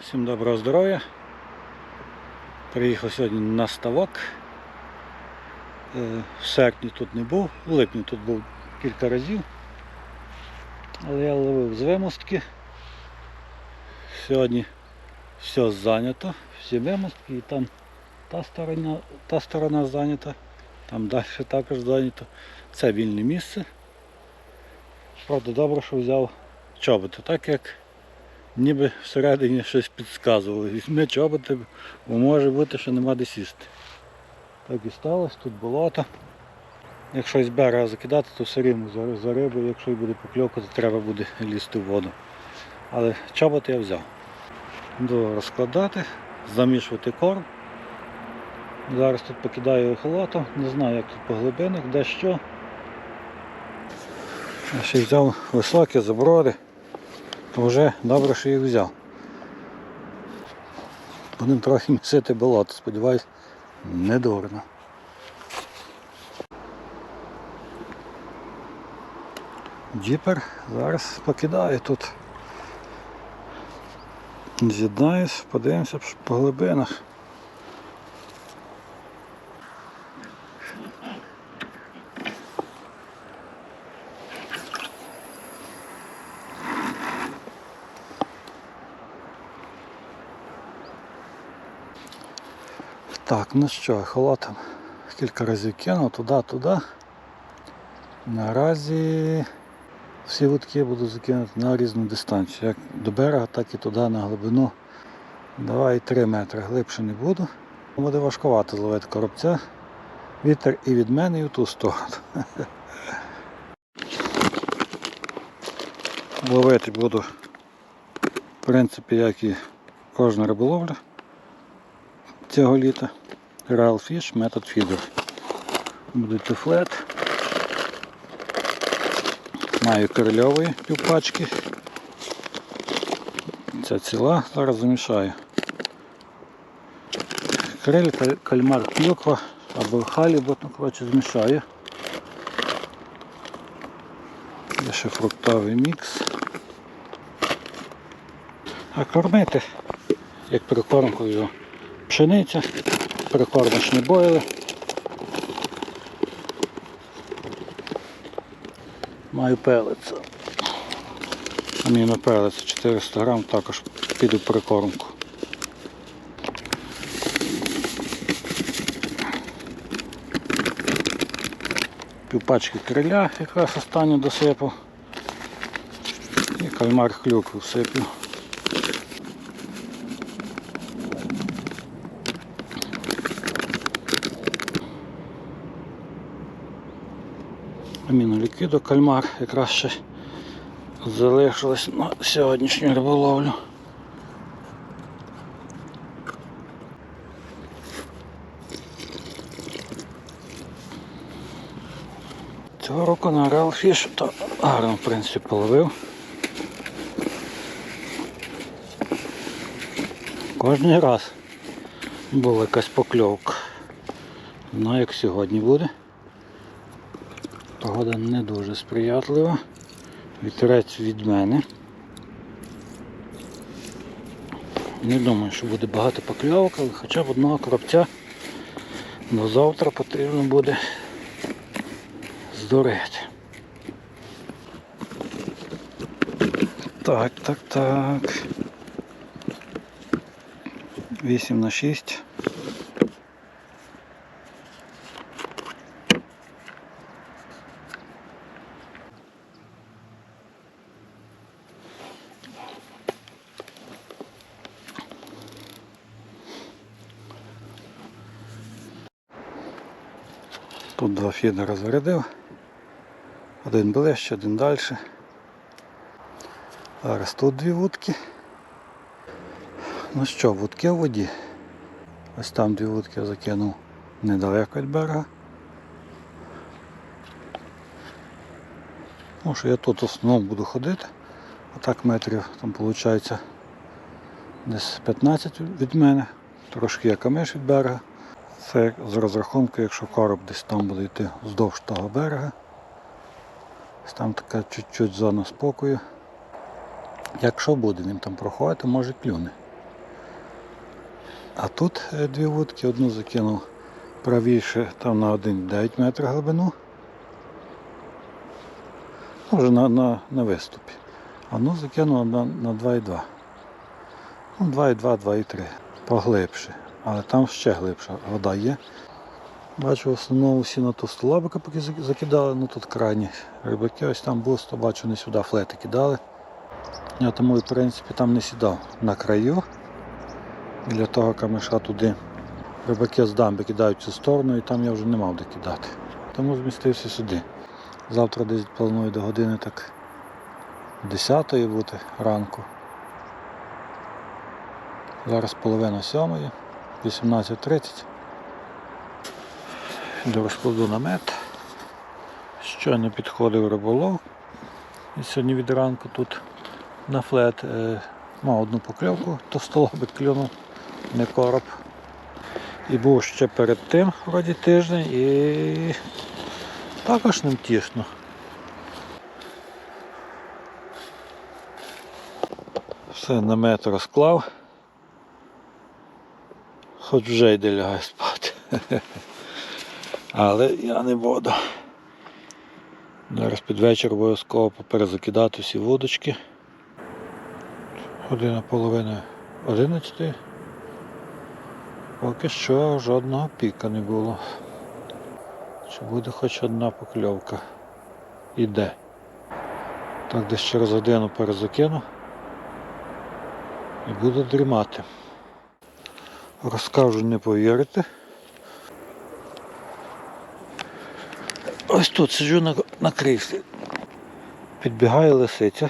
Всім доброго здоров'я. Приїхав сьогодні на ставок. Е, В серпні тут не був, в липні тут був кілька разів. Але я ловив з вимостки. Сьогодні все зайнято, всі вимостки і там та сторона, та сторона зайнята, там далі також зайнято. Це вільне місце. Правда, добре, що взяв чоботи, так як ніби всередині щось підказували. Візьми чоботи, бо може бути, що нема де сісти. Так і сталося, тут болото. Якщо із берега закидати, то все рівно за, рибу, якщо й буде покльовка, треба буде лізти в воду. Але чоботи я взяв. Буду розкладати, замішувати корм. Зараз тут покидаю ехолотом, не знаю як тут по глибинах, де що. Я ще взяв високі заброди. То вже добре, що їх взяв. Будемо трохи місити болото, сподіваюсь, не дурно. Джіпер зараз покидаю тут. З'єднаюсь, подивимося по глибинах. Так, ну що, холотом кілька разів кинув туди-туди. Наразі всі вудки буду закинути на різну дистанцію. Як до берега, так і туди на глибину. Давай 3 метри, глибше не буду. Буде важкувато зловити коробця. Вітер і від мене, і в ту сторону. Ловити буду, в принципі, як і кожна риболовля цього літа. Real Fish Method Feeder. Буде туфлет. Маю крильової півпачки. Ця ціла, зараз замішаю. Криль, кальмар, клюква або халібот, ну коротше змішаю. Є ще фруктовий мікс. А кормити, як прикормкою пшениця, прикормочні бойли. Маю пелець. Аміно пелець 400 грам, також піду прикормку. Півпачки криля якраз останню досипав. І кальмар хлюкву всиплю. Аміноліквіду кальмар якраз ще залишилось на сьогоднішню риболовлю. Цього року на Fish то гарно в принципі половив. Кожний раз була якась покльовка. Ну як сьогодні буде. Погода не дуже сприятлива. Вітерець від мене. Не думаю, що буде багато покльовок, але хоча б одного коробця до завтра потрібно буде здурити. Так, так, так. 8 на 6. Два фідера. Один ближче, один далі. Зараз тут дві вудки. Ну що, вудки в воді. Ось там дві вудки я закинув недалеко від берега. Ну, що я тут в основному буду ходити. А так метрів там виходить десь 15 від мене. Трошки я камиш від берега. Це з розрахунку, якщо короб десь там буде йти вздовж того берега. Там така чуть-чуть зона спокою. Якщо буде він там проходити, може клюне. А тут е, дві вудки, одну закинув правіше там на 1,9 метра глибину. Ну, вже на, на, на виступі. Одну закинув на, на 2,2. Ну, 2,2, 2,3. Поглибше. Але там ще глибша вода є. Бачу, в основному всі на ту столабика поки закидали, ну тут крайні рибаки, ось там бусто, бачу, не сюди флети кидали. Я тому в принципі там не сідав на краю. Біля того камеша туди. Рибаки з дамби кидають в цю сторону і там я вже не мав де кидати. Тому змістився сюди. Завтра десь планую до години так 10 бути ранку. Зараз половина сьомої, 18.30. До розкладу намет. Щойно підходив риболов. І сьогодні від ранку тут на флет е, мав одну покльовку, то столобик клюнув, не короб. І був ще перед тим вроді тиждень і також ним тісно. Все, намет розклав. Хоч вже йде лягай спати. Але я не буду. Зараз під вечір обов'язково поперезакидати всі вудочки. Година половина 11. Поки що жодного піка не було. Чи буде хоч одна покльовка? Іде. Так десь через годину перезакину і буду дрімати. Розкажу, не повірите. Ось тут сиджу на, на кріслі. Підбігає лисиця,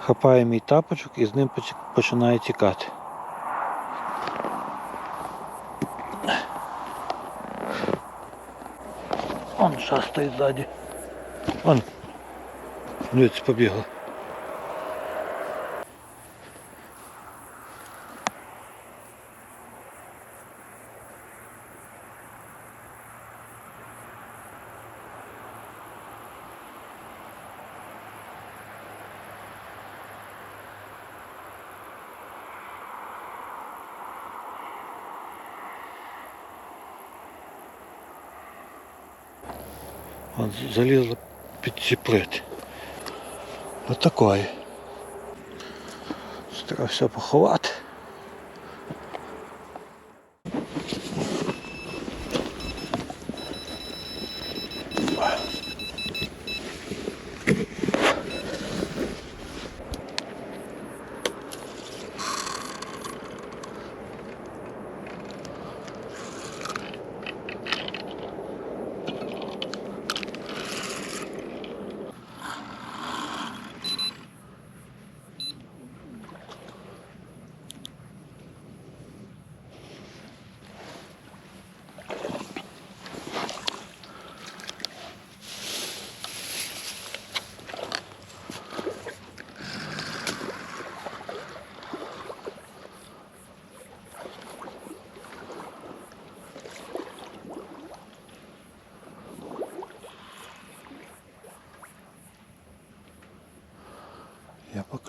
хапає мій тапочок і з ним поч- починає тікати. Он стоїть ззаді. Он. Дивіться, побігла. Он залізла під ці плити. Отакої. Треба все поховати.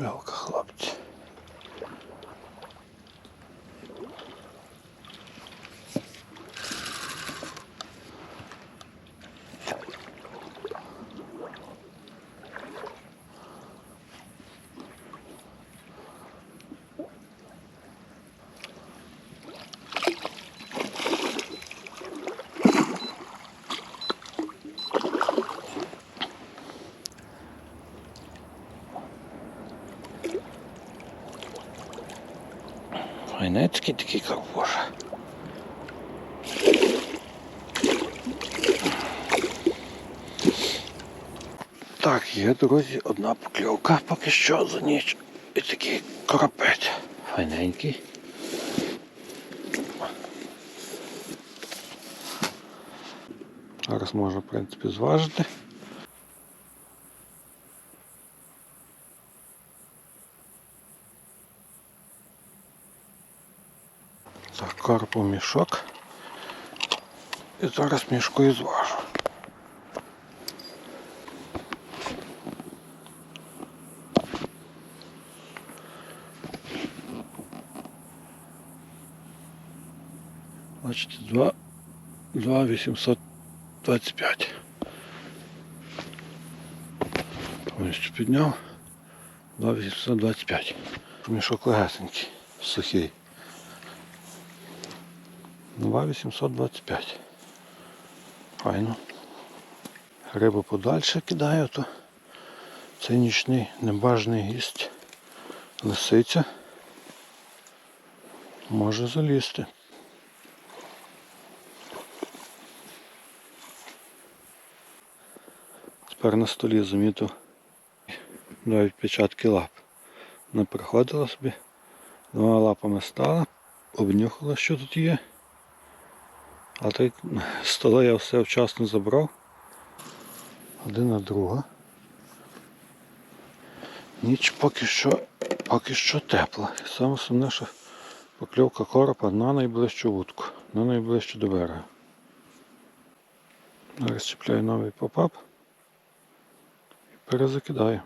Я покльовка, хлопці. Файнецький такий карпуш. Так, є, друзі, одна покльовка поки що за ніч. І такий коропець. Файненький. Зараз можна, в принципі, зважити. Так, карп у мішок. І зараз мішкою зважу. Бачите, 2, 2 825. Повністю підняв. 2 825. Мішок легесенький, сухий. 2 825. Файно. Рибу подальше кидаю, то це нічний небажаний гість. Лисиця. Може залізти. Тепер на столі замітив навіть печатки лап. Вона приходила собі, двома лапами стала, обнюхала, що тут є. А з стола я все вчасно забрав. Одна друга. Ніч поки що поки що тепла. Саме основне, що покльовка коропа на найближчу вудку, на найближчу до берега. Зараз чіпляю новий попап і перезакидаю.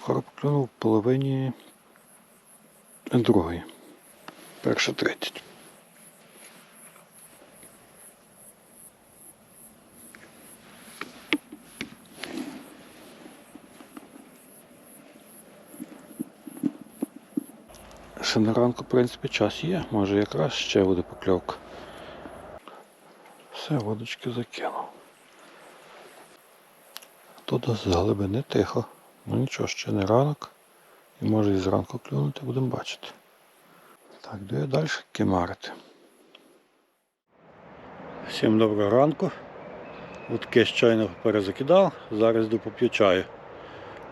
Короб клюнув в половині другої. Перша тридцять. Ще на ранку, в принципі, час є. Може якраз ще буде покльовка. Все, водочки закинув. Тут з глибини тихо. Ну нічого, ще не ранок. І може і зранку клюнути, будемо бачити. Так, де я далі кимарити. Всім доброго ранку. Утки щойно перезакидав, зараз йду поп'ю чаю.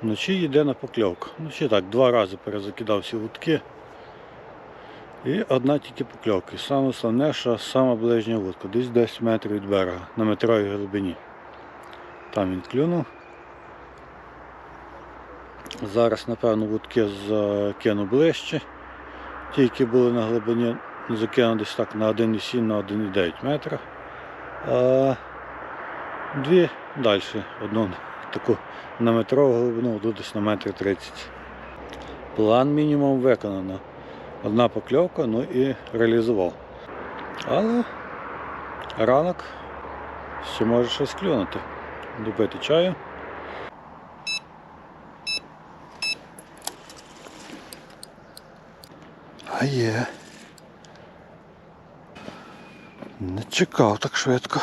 Вночі йде на покльовку. Вночі так, два рази перезакидав всі вудки. І одна тільки покльовка. Саме що сама ближня вудка, десь 10 метрів від берега, на метровій глибині. Там він клюнув. Зараз, напевно, вудки закину ближче. Ті, які були на глибині, закину десь так на 1,7 на 1,9 метра. А дві далі. Одну таку на метрову глибину, десь на метр 30. План мінімум виконано. Одна покльовка, ну і реалізував. Але ранок ще може щось клюнути. Допити чаю. А є. Не чекав так швидко.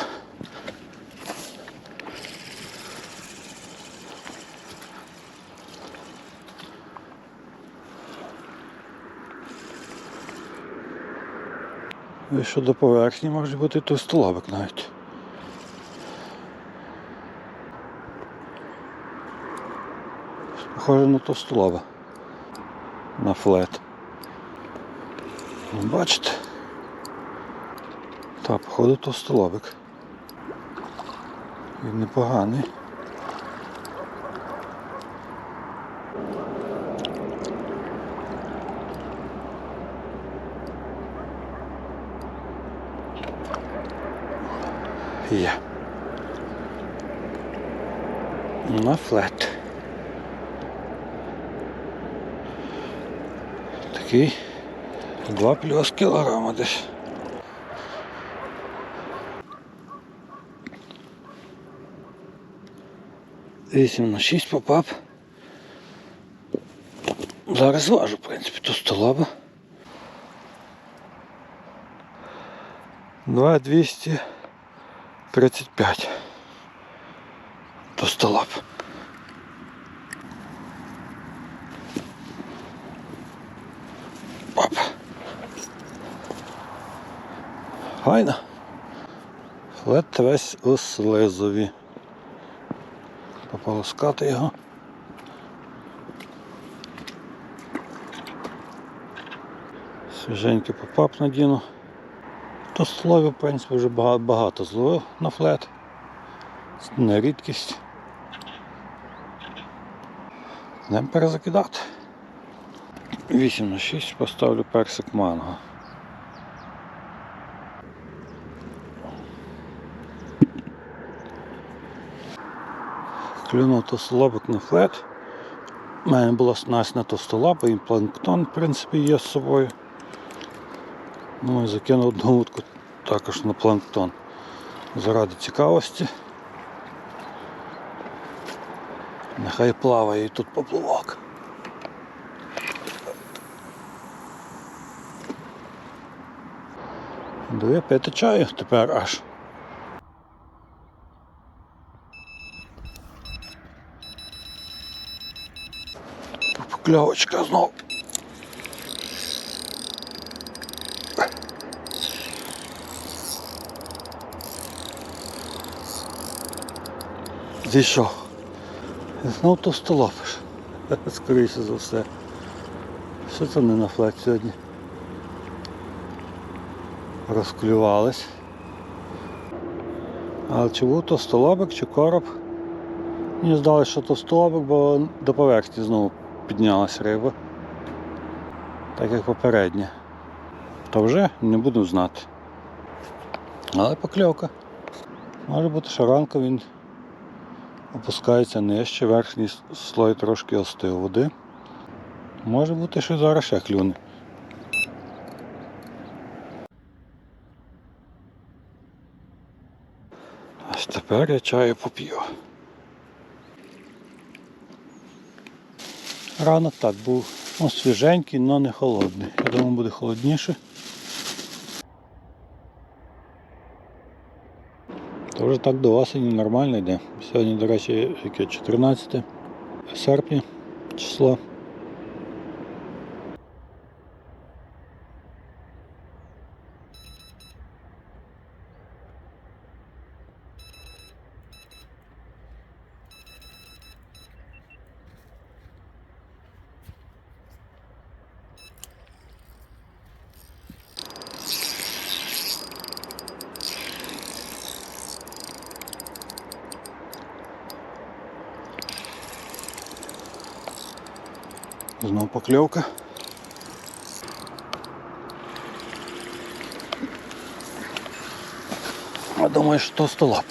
Що до поверхні може бути товстолобик навіть. Похоже на товстолоба. На флет. Ну, Бачите? Та, походу товстолобик. Він непоганий. є. На флет. Такий два плюс кілограма десь. Вісім на шість попав. Зараз важу, в принципі, ту Два 2,200 35. Тостолап. Оп. Гайна. Лед весь у слизові. Пополоскати його. Свіженький попап надіну. То слові, в принципі, вже багато, зловив на флет. Це не рідкість. Будемо перезакидати. 8 на 6 поставлю персик манго. Клюнув товстолобик на флет. У мене була снасть на товстолаба і планктон, в принципі, є з собою. Ну і закинув одну вудку також на планктон. Заради цікавості. Нехай плаває і тут поплавок. Диви, пити чаю тепер аж. Покльовочка знов. Зійшов. І Знов то столопиш. Скоріше за все. Що це не на флет сьогодні? Розклювались. Але чи був то столобик, чи короб? Мені здалося, що то столобик, бо до поверхні знову піднялась риба. Так як попередня. То вже не буду знати. Але покльовка. Може бути, що ранку він опускається нижче, верхній слой трошки остив води. Може бути, що зараз ще клюне. Ось тепер я чаю поп'ю. Ранок так був ну, свіженький, але не холодний. Я думаю, буде холодніше. То вже так до осені нормально йде. Сьогодні, до речі, яке 14 серпня число. Знову покльовка. Я думаю, що то столап.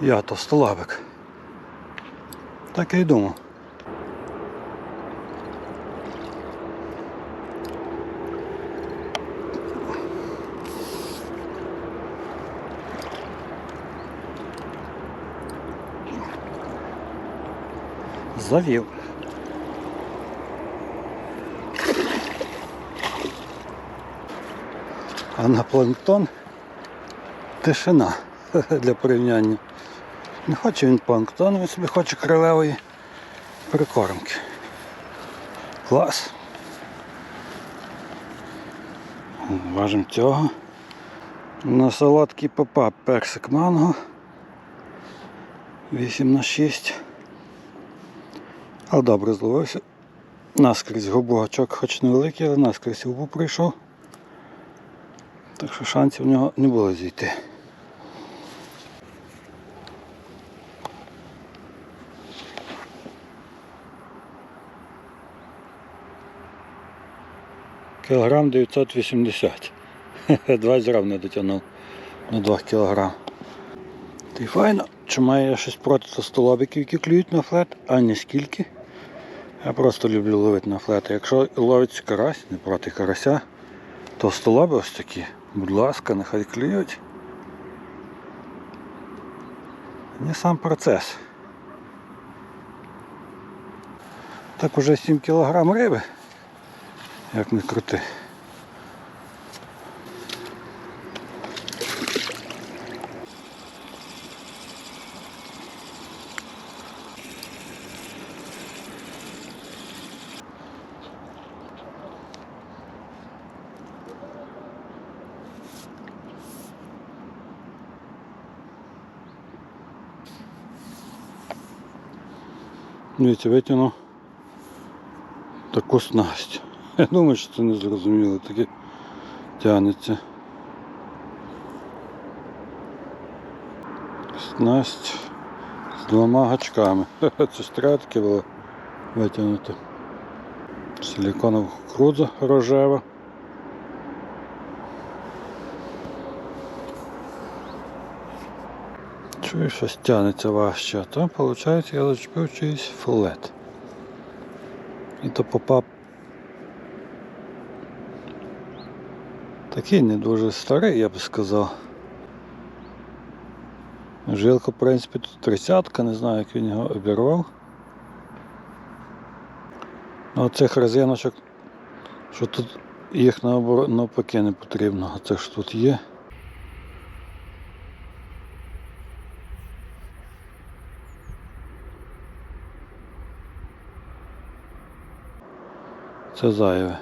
Я то столабик. Так я й думав. Завів. А на планктон тишина для порівняння. Не хоче він планктон, він собі хоче крилевої прикормки. Клас. Важимо цього. На солодкий попап персик манго. 8 на 6. Але добре зловився. Наскрізь гобугачок хоч невеликий, але наскрізь губу прийшов. Так що шансів в нього не було зійти. Кілограм 980. 20 грам не дотягнув на 2 кілограм. Й файно, чи маю я щось проти столобиків, які клюють на флет, а не скільки. Я просто люблю ловити на флет. Якщо ловиться карась, не проти карася, то столоби ось такі, будь ласка, нехай клюють. Не сам процес. Так уже 7 кг риби, як не крути. Дивіться, витягнув таку снасть. Я думаю, що це не зрозуміло, таке тягнеться. Снасть з двома гачками. Це треба було витягнути. Силіконова круза рожева. Чую, щось тягнеться важче, то, виходить, я зачепив чийсь флет. І то попав. Такий не дуже старий, я би сказав. Жилка, в принципі, тут тридцятка, не знаю, як він його обірвав. Ну, оцих резиночок, що тут їх навпаки не потрібно, а це ж тут є. Це зайве.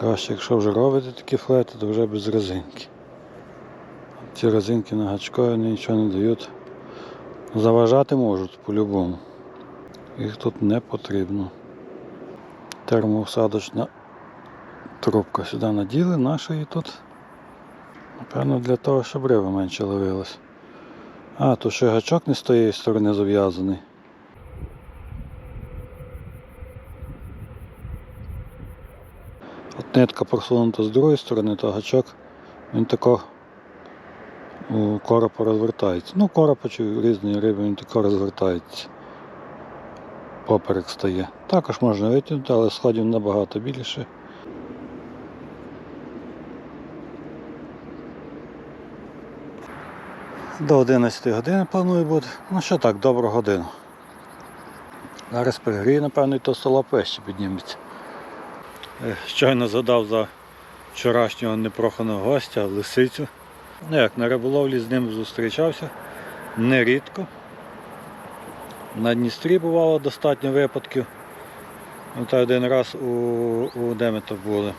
Краще, якщо вже робите такі флети, то вже без резинки. Ці резинки на гачкові нічого не дають. Заважати можуть по-любому. Їх тут не потрібно. Термоусадочна трубка сюди наділи, нашої тут. Напевно для того, щоб риба менше ловилась. А, то ще гачок не з тієї сторони зав'язаний. Нитка просунута з другої сторони, то гачок він тако у коропа розвертається. Ну, коропа чи різної риби він тако розвертається. Поперек стає. Також можна витягнути, але сходів набагато більше. До 11 години планую бути. Ну що так, добру годину. Зараз перегрію, напевно, і то столоп вище підніметься. Е, Щойно згадав за вчорашнього непроханого гостя, лисицю. Ну як, на риболовлі з ним зустрічався нерідко. На Дністрі бувало достатньо випадків. Ну, Та один раз у, у де ми то були.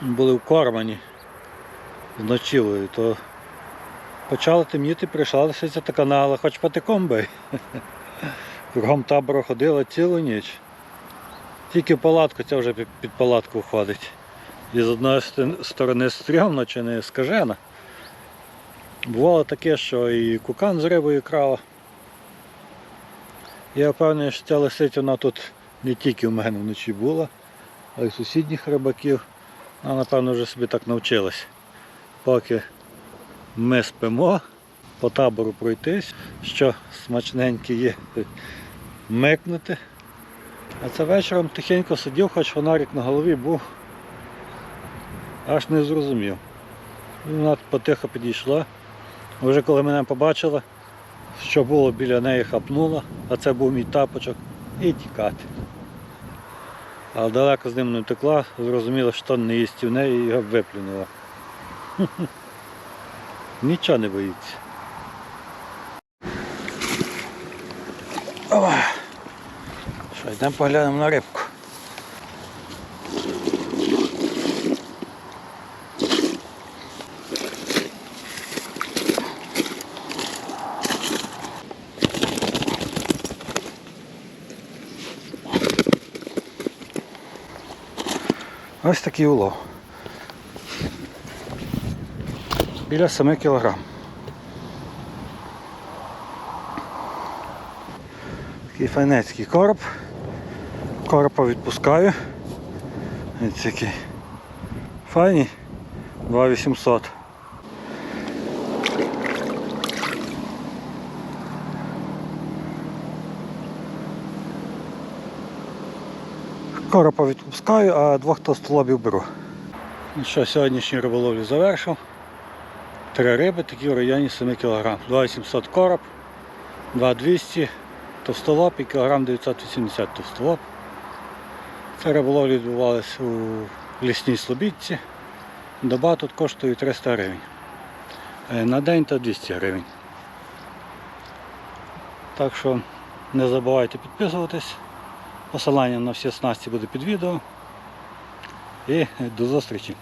Були в Кормані з ночівлею, то почало темніти, прийшла лисиця та канала, хоч патиком бий. Кругом табору ходила цілу ніч. Тільки в палатку, це вже під, палатку входить. І з одної сторони стрьомно чи не скажена. Бувало таке, що і кукан з рибою крала. Я впевнений, що ця лисиця вона тут не тільки в мене вночі була, а й сусідніх рибаків. Вона, напевно, вже собі так навчилась. Поки ми спимо, по табору пройтись, що смачненьке є, микнути. А це вечором тихенько сидів, хоч фонарик на голові був, аж не зрозумів. Вона потихо підійшла. Вже коли мене побачила, що було біля неї хапнула, а це був мій тапочок, і тікати. Але далеко з ним не втекла, зрозуміла, що не їсть в неї і його виплюнула. Нічого не боїться. Що, йдемо поглянемо на рибку. Ось такий улов. Біля 7 кілограм. Такий файнецький короб. Коропа відпускаю. Ось який. Файний. 2800. Коропа відпускаю, а двох товстолобів беру. Ну що, сьогоднішню риболовлю завершив. Три риби, такі в районі 7 кг. 2700 короб, 2200 товстолоб і кілограм 980 товстолоб. Це риболовлі відбувалося у лісній слобідці. Доба тут коштує 300 гривень. Е, На день то 200 гривень. Так що не забувайте підписуватись. Посилання на всі снасті буде під відео. І до зустрічі!